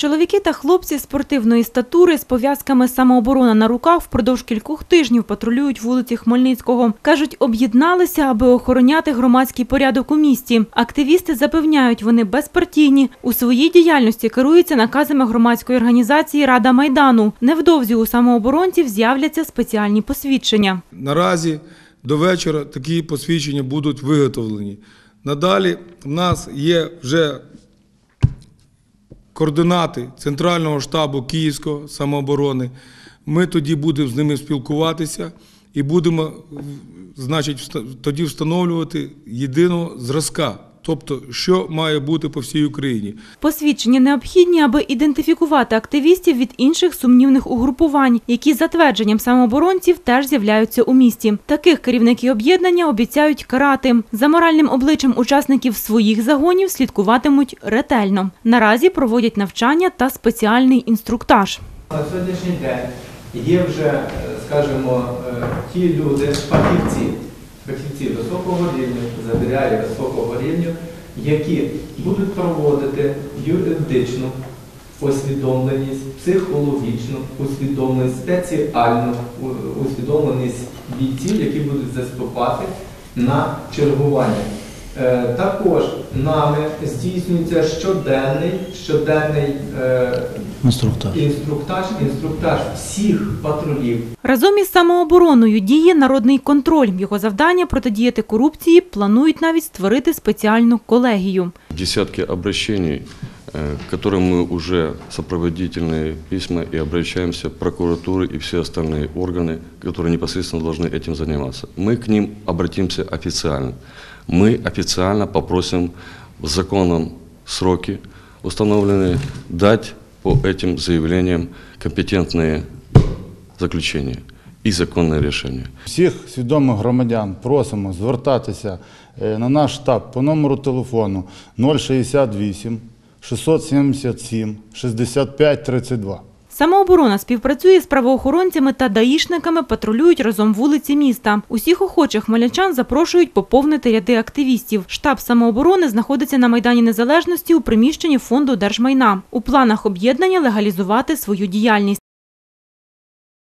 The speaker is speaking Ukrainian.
Чоловіки та хлопці спортивної статури з пов'язками самооборона на руках впродовж кількох тижнів патрулюють вулиці Хмельницького. Кажуть, об'єдналися, аби охороняти громадський порядок у місті. Активісти запевняють, вони безпартійні. У своїй діяльності керуються наказами громадської організації Рада Майдану. Невдовзі у самооборонців з'являться спеціальні посвідчення. Наразі до вечора такі посвідчення будуть виготовлені. Надалі в нас є вже координати Центрального штабу Київського самооборони. Ми тоді будемо з ними спілкуватися і будемо значить, тоді встановлювати єдиного зразка, тобто, що має бути по всій Україні. Посвідчення необхідні, аби ідентифікувати активістів від інших сумнівних угрупувань, які за твердженням самооборонців теж з'являються у місті. Таких керівники об'єднання обіцяють карати. За моральним обличчям учасників своїх загонів слідкуватимуть ретельно. Наразі проводять навчання та спеціальний інструктаж. На сьогоднішній день є вже, скажімо, е, ті люди, фахівці високого рівня, завіряю високого рівня, які будуть проводити юридичну усвідомленість, психологічну усвідомленість, спеціальну усвідомленість бійців, які будуть заступати на чергування. Е, Також нами здійснюється щоденний, щоденний е, Інструктор. інструктаж, інструктаж всіх патрулів Разом із самообороною діє народний контроль. Його завдання протидіяти корупції. Планують навіть створити спеціальну колегію. десятки обращений, э, к которым мы уже сопроводительные письма и обращаемся в прокуратуры и все остальные органы, которые непосредственно должны этим заниматься. Мы к ним обратимся официально. Мы официально попросим в законном сроке установленные дать по этим заявлениям компетентные заключения и законное решение. Всіх свідомих громадян просимо звертатися е, на наш штаб по номеру телефону 068 677 65 32. Самооборона співпрацює з правоохоронцями та даїшниками, патрулюють разом вулиці міста. Усіх охочих хмельничан запрошують поповнити ряди активістів. Штаб самооборони знаходиться на Майдані Незалежності у приміщенні фонду держмайна. У планах об'єднання легалізувати свою діяльність.